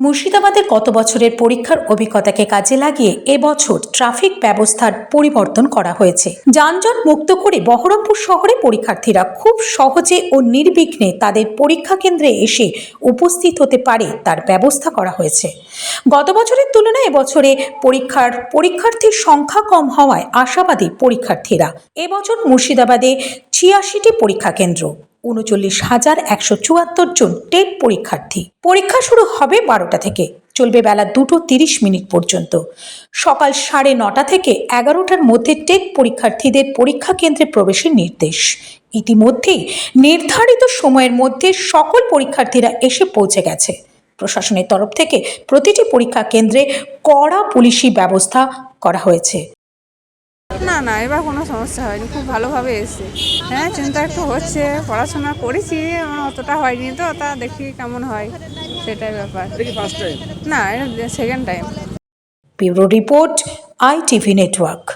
মুর্শিদাবাদের গত বছরের পরীক্ষার অভিজ্ঞতাকে কাজে লাগিয়ে এবছর ট্রাফিক ব্যবস্থার পরিবর্তন করা হয়েছে। যানজট মুক্ত করে বহরমপুর শহরে পরীক্ষার্থীরা খুব সহজে ও নির্বিঘ্নে তাদের পরীক্ষা কেন্দ্রে এসে উপস্থিত হতে পারে তার ব্যবস্থা করা হয়েছে। গত বছরের তুলনায় এবছরে পরীক্ষার পরীক্ষার্থীর সংখ্যা কম হওয়ায় আশাবাদী পরীক্ষার্থীরা। এবছর মুর্শিদাবাদে ছিয়াশিটি পরীক্ষা কেন্দ্র। উনচল্লিশ হাজার একশো চুয়াত্তর জন টেট পরীক্ষার্থী। পরীক্ষা শুরু হবে বারোটা থেকে। চলবে বেলা দুটো তিরিশ মিনিট পর্যন্ত। সকাল সাড়ে নটা থেকে এগারোটার মধ্যে টেট পরীক্ষার্থীদের পরীক্ষা কেন্দ্রে প্রবেশের নির্দেশ। ইতিমধ্যেই নির্ধারিত সময়ের মধ্যে সকল পরীক্ষার্থীরা এসে পৌঁছে গেছে। প্রশাসনের তরফ থেকে প্রতিটি পরীক্ষা কেন্দ্রে কড়া পুলিশি ব্যবস্থা করা হয়েছে। না না এবার কোনো সমস্যা হয়নি খুব ভালোভাবে এসছে। হ্যাঁ চিন্তা একটু হচ্ছে পড়াশোনা করেছি আমার অতটা হয়নি তো তা দেখি কেমন হয় সেটাই ব্যাপার। না এটা second time bureau report ITV network.